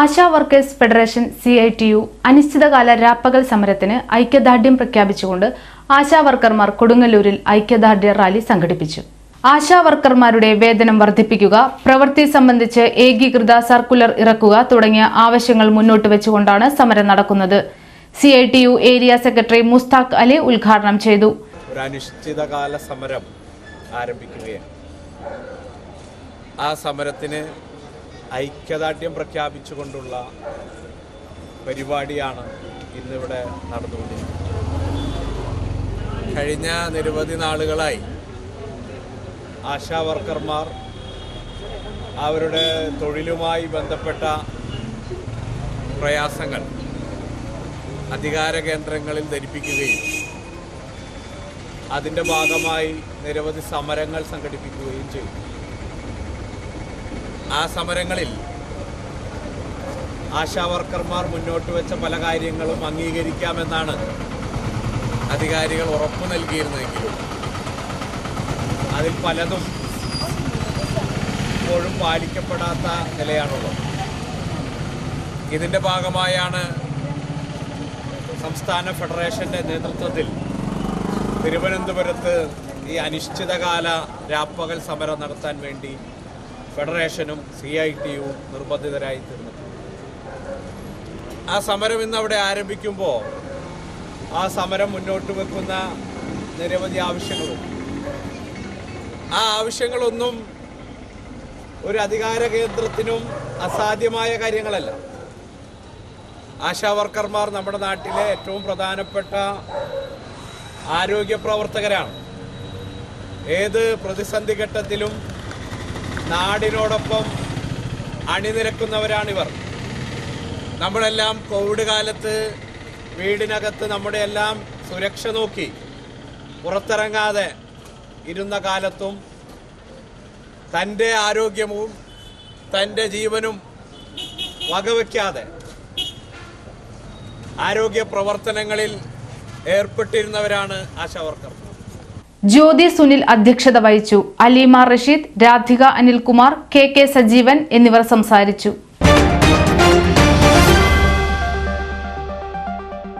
Asha workers federation C I T U അനിശ്ചിതകാല രാപ്പകൽ സമരത്തിന് ഐക്യദാർഢ്യം പ്രഖ്യാപിച്ചുകൊണ്ട് ആശാ വർക്കർമാർ കൊടുങ്ങല്ലൂരിൽ ഐക്യദാർഢ്യ റാലി സംഘടിപ്പിച്ചു. ആശാ വർക്കർമാരുടെ വേതനം വർദ്ധിപ്പിക്കുക പ്രവൃത്തി സംബന്ധിച്ച് ഏകീകൃത സർക്കുലർ ഇറക്കുക തുടങ്ങിയ ആവശ്യങ്ങൾ മുന്നോട്ട് വെച്ചുകൊണ്ടാണ് സമരം നടക്കുന്നത്. C I T U area secretary Mushtaq Ali ഉദ്ഘാടനം ചെയ്തു. സമരം ആരംഭിക്കുകയാണ്. ആ സമരത്തിന് ഐക്യദാർഢ്യം പ്രഖ്യാപിച്ചുകൊണ്ടുള്ള പരിപാടിയാണ് ഇന്നിവിടെ നടന്നുകൊണ്ടിരിക്കുന്നത്. കഴിഞ്ഞ നിരവധി നാളുകളായി ആശാ വർക്കർമാർ അവരുടെ തൊഴിലുമായി ബന്ധപ്പെട്ട പ്രയാസങ്ങൾ അധികാര കേന്ദ്രങ്ങളിൽ ധരിപ്പിക്കുകയും അതിന്റെ ഭാഗമായി നിരവധി സമരങ്ങൾ സംഘടിപ്പിക്കുകയും ചെയ്തു. ആ സമരങ്ങളിൽ ആശാവർക്കർമാർ മുന്നോട്ട് വെച്ച പല കാര്യങ്ങളും അംഗീകരിക്കാമെന്നാണ് അധികാരികൾ ഉറപ്പു നൽകിയിരുന്നെങ്കിലും അതിൽ പലതും ഇപ്പോഴും പാലിക്കപ്പെടാത്ത നിലയാണുള്ളത്. ഇതിന്റെ ഭാഗമായാണ് സംസ്ഥാന ഫെഡറേഷന്റെ നേതൃത്വത്തിൽ തിരുവനന്തപുരത്ത് ഈ അനിശ്ചിതകാല രാപ്പകൽ സമരം നടത്താൻ വേണ്ടി ഫെഡറേഷനും സി ഐ ടിയും നിർബന്ധിതരായി തീർന്നു. ആ സമരം ഇന്ന് അവിടെ ആരംഭിക്കുമ്പോൾ ആ സമരം മുന്നോട്ട് വെക്കുന്ന നിരവധി ആവശ്യങ്ങളും. ആ ആവശ്യങ്ങളൊന്നും ഒരു അധികാര കേന്ദ്രത്തിനും അസാധ്യമായ കാര്യങ്ങളല്ല. ആശാവർക്കർമാർ നമ്മുടെ നാട്ടിലെ ഏറ്റവും പ്രധാനപ്പെട്ട ആരോഗ്യ പ്രവർത്തകരാണ്. ഏത് പ്രതിസന്ധി ഘട്ടത്തിലും നാടിനോടൊപ്പം അണിനിരക്കുന്നവരാണിവർ. നമ്മളെല്ലാം കോവിഡ് കാലത്ത് വീടിനകത്ത് നമ്മുടെ എല്ലാം സുരക്ഷ നോക്കി പുറത്തിറങ്ങാതെ ഇരുന്ന കാലത്തും തന്റെ ആരോഗ്യവും തന്റെ ജീവനും വകവയ്ക്കാതെ ആരോഗ്യ പ്രവർത്തനങ്ങളിൽ ഏർപ്പെട്ടിരുന്നവരാണ് ആശാ വർക്കർ. ജ്യോതി സുനിൽ അധ്യക്ഷത വഹിച്ചു. അലിമാർ റഷീദ് രാധിക അനിൽകുമാർ കെ കെ സജീവൻ എന്നിവർ സംസാരിച്ചു.